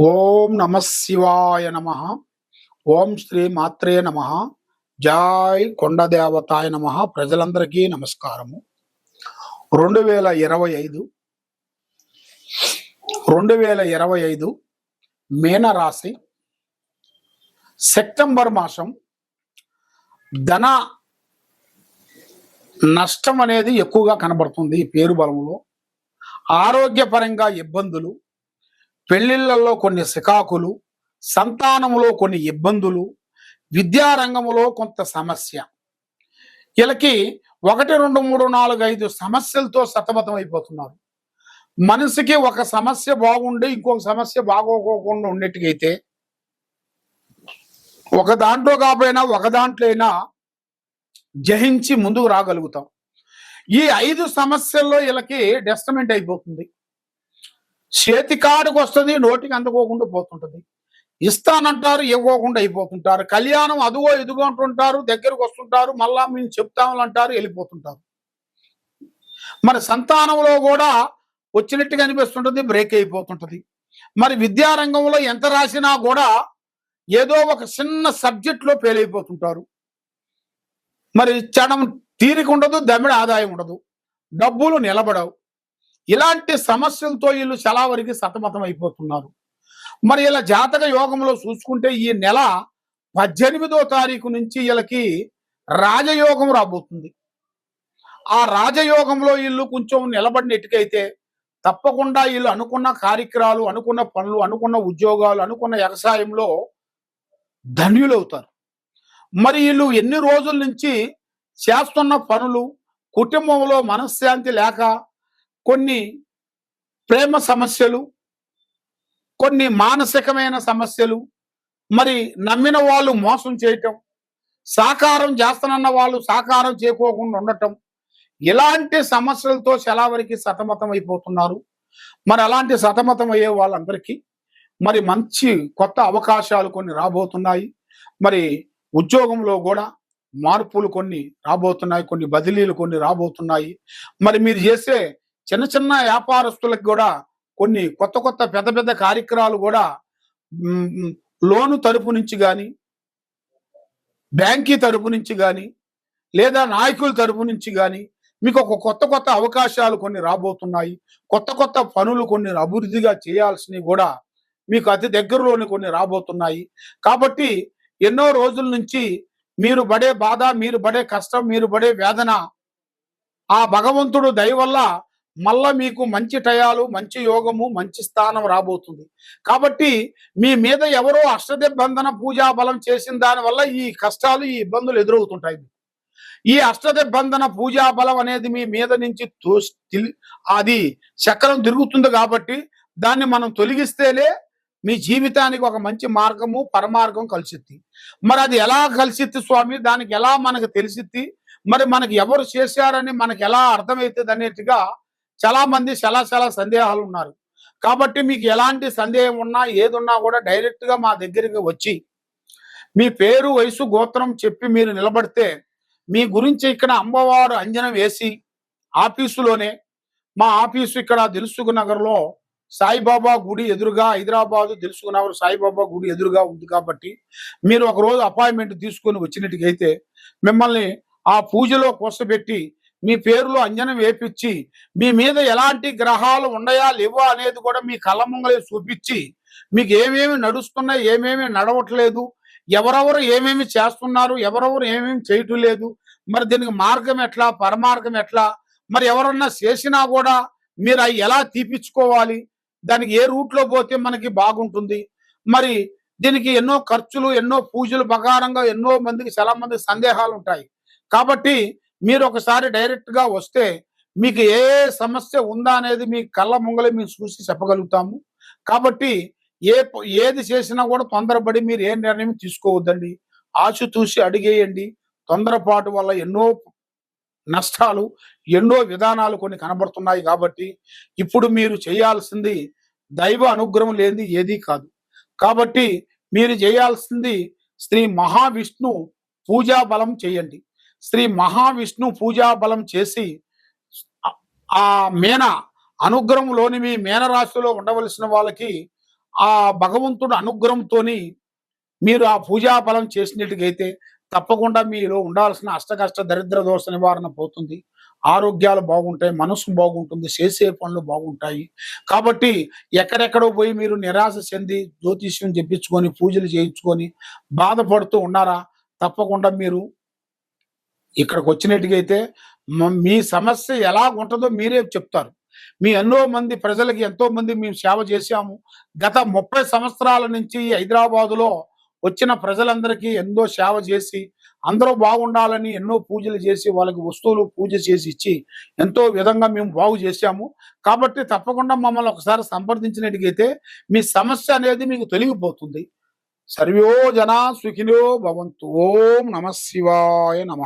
ఓం నమ శివాయ నమ. ఓం శ్రీ మాత్రే నమ. జాయ్ కొండదేవతాయ నమ. ప్రజలందరికీ నమస్కారము. రెండు వేల ఇరవై ఐదు రెండు వేల ఇరవై ఐదు మీనరాశి సెప్టెంబర్ మాసం ధన నష్టం అనేది ఎక్కువగా కనబడుతుంది ఈ పేరు బలంలో. ఆరోగ్యపరంగా ఇబ్బందులు పెళ్ళిళ్ళలో కొన్ని సికాకులు సంతానంలో కొన్ని ఇబ్బందులు విద్యారంగంలో కొంత సమస్య. వీళ్ళకి ఒకటి రెండు మూడు నాలుగు ఐదు సమస్యలతో సతమతం అయిపోతున్నారు. మనిషికి ఒక సమస్య బాగుండి ఇంకొక సమస్య బాగోకోకుండా ఉండేట్టుగైతే ఒక దాంట్లో కాకపోయినా ఒక దాంట్లో అయినా జహించి ముందుకు రాగలుగుతాం. ఈ ఐదు సమస్యల్లో వీళ్ళకి డెస్టమెంట్ అయిపోతుంది. చేతి కాడుకు వస్తుంది నోటికి అందుకోకుండా పోతుంటుంది. ఇస్తానంటారు ఇవ్వకుండా అయిపోతుంటారు. కళ్యాణం అదుగో ఇదిగో అంటుంటారు దగ్గరకు వస్తుంటారు మళ్ళా మేము చెప్తామంటారు వెళ్ళిపోతుంటారు. మరి సంతానంలో కూడా వచ్చినట్టుగా అనిపిస్తుంటుంది బ్రేక్ అయిపోతుంటుంది. మరి విద్యారంగంలో ఎంత రాసినా కూడా ఏదో ఒక చిన్న సబ్జెక్ట్లో ఫెయిల్ అయిపోతుంటారు. మరి చడం తీరిక ఉండదు దమిడ ఆదాయం ఉండదు. డబ్బులు నిలబడవు. ఇలాంటి సమస్యలతో వీళ్ళు చాలా వరకు సతమతం అయిపోతున్నారు. మరి ఇలా జాతక యోగంలో చూసుకుంటే ఈ నెల పద్దెనిమిదో తారీఖు నుంచి వీళ్ళకి రాజయోగం రాబోతుంది. ఆ రాజయోగంలో వీళ్ళు కొంచెం నిలబడినట్టుకైతే తప్పకుండా వీళ్ళు అనుకున్న కార్యక్రమాలు అనుకున్న పనులు అనుకున్న ఉద్యోగాలు అనుకున్న వ్యవసాయంలో ధన్యులవుతారు. మరి వీళ్ళు ఎన్ని రోజుల నుంచి చేస్తున్న పనులు కుటుంబంలో మనశ్శాంతి లేక కొన్ని ప్రేమ సమస్యలు కొన్ని మానసికమైన సమస్యలు మరి నమ్మిన వాళ్ళు మోసం చేయటం సాకారం చేస్తానన్న వాళ్ళు సాకారం చేయకోకుండా ఉండటం ఇలాంటి సమస్యలతో సెలవరికి సతమతం అయిపోతున్నారు. మరి అలాంటి సతమతం అయ్యే వాళ్ళందరికీ మరి మంచి కొత్త అవకాశాలు కొన్ని రాబోతున్నాయి. మరి ఉద్యోగంలో కూడా మార్పులు కొన్ని రాబోతున్నాయి కొన్ని బదిలీలు కొన్ని రాబోతున్నాయి. మరి మీరు చేసే చిన్న చిన్న వ్యాపారస్తులకు కూడా కొన్ని కొత్త కొత్త పెద్ద పెద్ద కార్యక్రమాలు కూడా లోను తరపు నుంచి కానీ బ్యాంకీ తరపు నుంచి కానీ లేదా నాయకుల తరపు నుంచి కానీ మీకు ఒక కొత్త కొత్త అవకాశాలు కొన్ని రాబోతున్నాయి. కొత్త కొత్త పనులు కొన్ని అభివృద్ధిగా చేయాల్సినవి కూడా మీకు అతి దగ్గరలోని కొన్ని రాబోతున్నాయి. కాబట్టి ఎన్నో రోజుల నుంచి మీరు పడే బాధ మీరు పడే కష్టం మీరు పడే వేదన ఆ భగవంతుడు దయ వల్ల మళ్ళా మీకు మంచి టయాలు మంచి యోగము మంచి స్థానం రాబోతుంది. కాబట్టి మీ మీద ఎవరో అష్టదిబ్బంధన పూజా బలం చేసిన దాని వల్ల ఈ కష్టాలు ఈ ఇబ్బందులు ఎదురవుతుంటాయి. ఈ అష్టదిబ్బంధన పూజా బలం అనేది మీ మీద నుంచి తిలి- అది చక్రం తిరుగుతుంది కాబట్టి దాన్ని మనం తొలగిస్తేనే మీ జీవితానికి ఒక మంచి మార్గము పరమార్గం కలిసిద్ది. మరి అది ఎలా కలిసిద్ది స్వామి? దానికి ఎలా మనకు తెలిసిద్ది? మరి మనకి ఎవరు చేశారని మనకి ఎలా అర్థమవుతుంది అనేట్టుగా చాలా మంది చాలా చాలా సందేహాలు ఉన్నారు. కాబట్టి మీకు ఎలాంటి సందేహం ఉన్నా ఏదున్నా కూడా డైరెక్ట్గా మా దగ్గరికి వచ్చి మీ పేరు వయసు గోత్రం చెప్పి మీరు నిలబడితే మీ గురించి ఇక్కడ అమ్మవారు అంజనం వేసి ఆఫీసులోనే మా ఆఫీసు ఇక్కడ దిల్సుఖ్ నగర్లో సాయిబాబా గుడి ఎదురుగా హైదరాబాద్ దిల్సుఖ్ నగర్ సాయిబాబా గుడి ఎదురుగా ఉంది కాబట్టి మీరు ఒక రోజు అపాయింట్మెంట్ తీసుకొని వచ్చినట్టుకైతే మిమ్మల్ని ఆ పూజలో కోసపెట్టి మీ పేరులో అంజనం వేపించి మీ మీద ఎలాంటి గ్రహాలు ఉన్నాయా లేవా అనేది కూడా మీ కళ్ళ ముంగలే చూపించి మీకు ఏమేమి నడుస్తున్నాయి ఏమేమి నడవట్లేదు ఎవరెవరు ఏమేమి చేస్తున్నారు ఎవరెవరు ఏమేమి చేయటం లేదు మరి దీనికి మార్గం ఎట్లా పరమార్గం ఎట్లా మరి ఎవరన్నా చేసినా కూడా మీరు అవి ఎలా తీపించుకోవాలి దానికి ఏ రూట్లో పోతే మనకి బాగుంటుంది మరి దీనికి ఎన్నో ఖర్చులు ఎన్నో పూజలు ప్రకారంగా ఎన్నో మందికి చాలా మందికి సందేహాలు ఉంటాయి. కాబట్టి మీరు ఒకసారి డైరెక్ట్గా వస్తే మీకు ఏ సమస్య ఉందా అనేది మీ కళ్ళ ముంగలే మేము చూసి చెప్పగలుగుతాము. కాబట్టి ఏ ఏది చేసినా కూడా తొందరపడి మీరు ఏ నిర్ణయం తీసుకోవద్దండి. ఆచితూసి అడిగేయండి. తొందరపాటు వల్ల ఎన్నో నష్టాలు ఎన్నో విధానాలు కొన్ని కనబడుతున్నాయి కాబట్టి ఇప్పుడు మీరు చేయాల్సింది దైవ అనుగ్రహం లేనిది ఏదీ కాదు. కాబట్టి మీరు చేయాల్సింది శ్రీ మహావిష్ణు పూజా బలం చేయండి. శ్రీ మహావిష్ణు పూజా బలం చేసి ఆ- మేన అనుగ్రహంలోని మీ మేనరాశిలో ఉండవలసిన వాళ్ళకి ఆ భగవంతుడు అనుగ్రహంతోని మీరు ఆ పూజా ఫలం చేసినట్టుగైతే తప్పకుండా మీలో ఉండాల్సిన అష్టకష్ట దరిద్ర దోష నివారణ పోతుంది. ఆరోగ్యాలు బాగుంటాయి మనసు బాగుంటుంది చేసే పనులు బాగుంటాయి. కాబట్టి ఎక్కడెక్కడో పోయి మీరు నిరాశ చెంది జ్యోతిష్యం చెప్పించుకొని పూజలు చేయించుకొని బాధపడుతూ ఉన్నారా? తప్పకుండా మీరు ఇక్కడికి వచ్చినట్టుగైతే మీ సమస్య ఎలా ఉంటుందో మీరే చెప్తారు. మీ ఎన్నో మంది ప్రజలకి ఎంతో మంది మేము సేవ చేశాము. గత ముప్పై సంవత్సరాల నుంచి హైదరాబాదులో వచ్చిన ప్రజలందరికీ ఎంతో సేవ చేసి అందరూ బాగుండాలని ఎన్నో పూజలు చేసి వాళ్ళకి వస్తువులు పూజ చేసి ఇచ్చి ఎంతో విధంగా మేము బాగు చేశాము. కాబట్టి తప్పకుండా మమ్మల్ని ఒకసారి సంప్రదించినట్టుగైతే మీ సమస్య అనేది మీకు తొలగిపోతుంది. సర్వో జనా సుఖినో భవంతు. ఓం నమ శివాయ నమ.